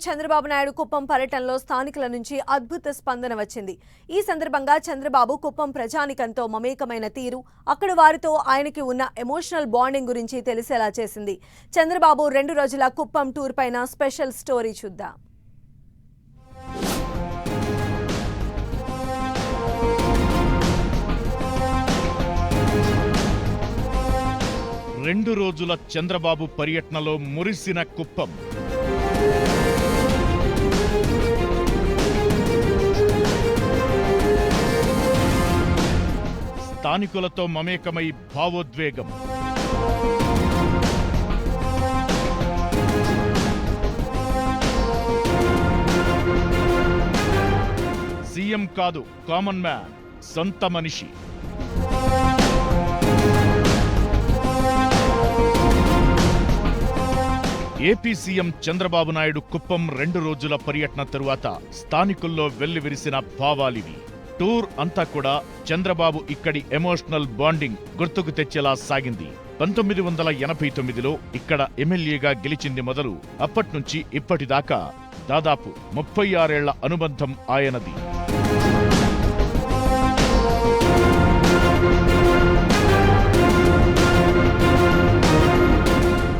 చంద్రబాబు నాయుడు కుప్పం పర్యటనలో స్థానికుల నుంచి అద్భుత స్పందన వచ్చింది. ఈ సందర్భంగా చంద్రబాబు కుప్పం ప్రజానికంతో మమేకమైన తీరు అక్కడ వారితో ఆయనకి ఉన్న ఎమోషనల్ బాండింగ్ గురించి తెలిసేలా చేసింది. చంద్రబాబు రెండు రోజుల కుప్పం టూర్ పైన స్పెషల్ స్టోరీ చూద్దాం. రెండు రోజుల చంద్రబాబు పర్యటనలో మురిసిన కుప్పం. స్థానికులతో మమేకమై భావోద్వేగం. సీఎం కాదు కామన్ మ్యాన్ సొంత మనిషి. ఏపీ సీఎం చంద్రబాబు నాయుడు కుప్పం రెండు రోజుల పర్యటన తరువాత స్థానికుల్లో వెల్లివిరిసిన భావాలివి. టూర్ అంతా కూడా చంద్రబాబు ఇక్కడి ఎమోషనల్ బాండింగ్ గుర్తుకు తెచ్చేలా సాగింది. పంతొమ్మిది వందల ఎనభై తొమ్మిదిలో ఇక్కడ ఎమ్మెల్యేగా గెలిచింది మొదలు అప్పట్నుంచి ఇప్పటిదాకా దాదాపు ముప్పై ఆరేళ్ళ అనుబంధం ఆయనది.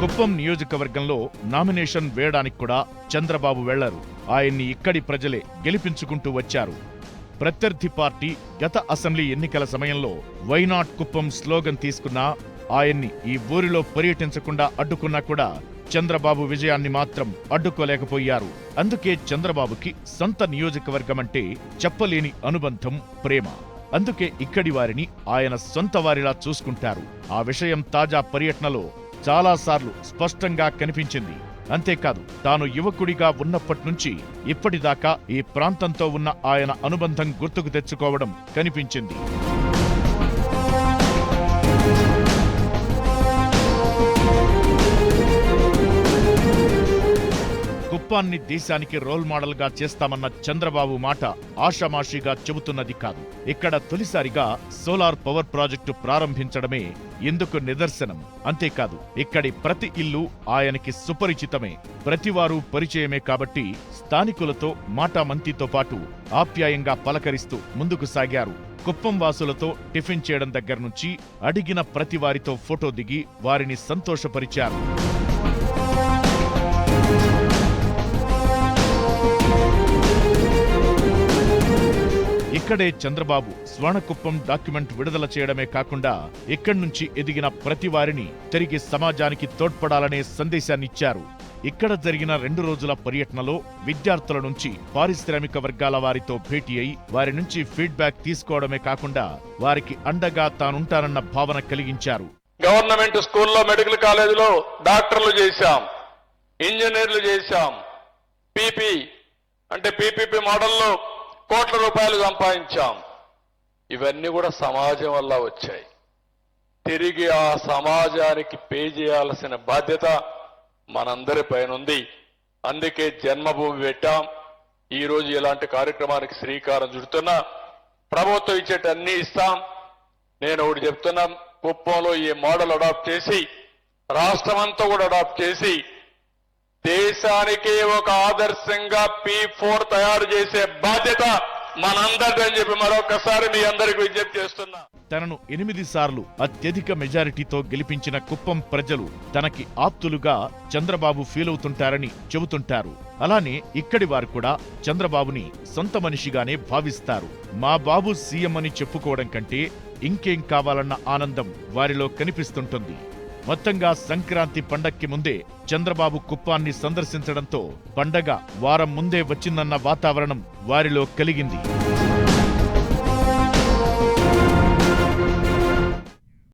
కుప్పం నియోజకవర్గంలో నామినేషన్ వేయడానికి కూడా చంద్రబాబు వెళ్ళరు. ఆయన్ని ఇక్కడి ప్రజలే గెలిపించుకుంటూ వచ్చారు. ప్రత్యర్థి పార్టీ గత అసెంబ్లీ ఎన్నికల సమయంలో వైనాట్ కుప్పం స్లోగన్ తీసుకున్నా ఆయన్ని ఈ ఊరిలో పర్యటించకుండా అడ్డుకున్నా కూడా చంద్రబాబు విజయాన్ని మాత్రం అడ్డుకోలేకపోయారు. అందుకే చంద్రబాబుకి సొంత నియోజకవర్గం అంటే చెప్పలేని అనుబంధం ప్రేమ. అందుకే ఇక్కడి వారిని ఆయన సొంత వారిలా చూసుకుంటారు. ఆ విషయం తాజా పర్యటనలో చాలాసార్లు స్పష్టంగా కనిపించింది. అంతేకాదు తాను యువకుడిగా ఉన్నప్పటి నుంచి ఇప్పటిదాకా ఈ ప్రాంతంతో ఉన్న ఆయన అనుబంధం గుర్తుకు తెచ్చుకోవడం కనిపించింది. ప్రభుత్వాన్ని దేశానికి రోల్ మోడల్గా చేస్తామన్న చంద్రబాబు మాట ఆషామాషిగా చెబుతున్నది కాదు. ఇక్కడ తొలిసారిగా సోలార్ పవర్ ప్రాజెక్టు ప్రారంభించడమే ఇందుకు నిదర్శనం? అంతేకాదు ఇక్కడి ప్రతి ఇల్లు ఆయనకి సుపరిచితమే ప్రతివారు పరిచయమే కాబట్టి స్థానికులతో మాటామంతితో పాటు ఆప్యాయంగా పలకరిస్తూ ముందుకు సాగారు. కుప్పం వాసులతో టిఫిన్ చేయడం దగ్గర నుంచి అడిగిన ప్రతి వారితో ఫోటో దిగి వారిని సంతోషపరిచారు. ఇక్కడే చంద్రబాబు స్వర్ణకుప్పం డాక్యుమెంట్ విడుదల చేయడమే కాకుండా ఇక్కడి నుంచి ఎదిగిన ప్రతి వారిని తిరిగి సమాజానికి తోడ్పడాలనే సందేశాన్నిచ్చారు. ఇక్కడ జరిగిన రెండు రోజుల పర్యటనలో విద్యార్థుల నుంచి పారిశ్రామిక వర్గాల వారితో భేటీ అయి వారి నుంచి ఫీడ్బ్యాక్ తీసుకోవడమే కాకుండా వారికి అండగా తానుంటానన్న భావన కలిగించారు. గవర్నమెంట్ స్కూల్లో మెడికల్ కాలేజీలో డాక్టర్లు చేశాం ఇంజనీర్లు చేశాం పీపీ అంటే పీపీపీ మోడల్లో కోట్ల రూపాయలు సంపాదించాం. ఇవన్నీ కూడా సమాజం వల్ల వచ్చాయి. తిరిగి ఆ సమాజానికి పే చేయాల్సిన బాధ్యత మనందరి పైన ఉంది అందుకే జన్మభూమి పెట్టాం. ఈరోజు ఇలాంటి కార్యక్రమానికి శ్రీకారం చుడుతున్నా. ప్రభుత్వం ఇచ్చేట అన్ని ఇస్తాం. నేను ఒకటి చెప్తున్నా కుప్పంలో ఈ మోడల్ అడాప్ట్ చేసి రాష్ట్రమంతా కూడా అడాప్ట్ చేసి దేశానికి ఒక ఆదర్శంగా పి ఫోర్ తయారు చేసే బాధ్యత మనందరిదని చెప్పి మరొకసారి మీ అందరికి విజ్ఞప్తి చేస్తున్నా. తనను ఎనిమిది సార్లు అత్యధిక మెజారిటీతో గెలిపించిన కుప్పం ప్రజలు తనకి ఆప్తులుగా చంద్రబాబు ఫీల్ అవుతుంటారని చెబుతుంటారు. అలానే ఇక్కడి వారు కూడా చంద్రబాబుని సొంత మనిషిగానే భావిస్తారు. మా బాబు సీఎం అని చెప్పుకోవడం కంటే ఇంకేం కావాలన్న ఆనందం వారిలో కనిపిస్తుంటుంది. మొత్తంగా సంక్రాంతి పండక్కి ముందే చంద్రబాబు కుప్పాన్ని సందర్శించడంతో పండగ వారం ముందే వచ్చిందన్న వాతావరణం వారిలో కలిగింది.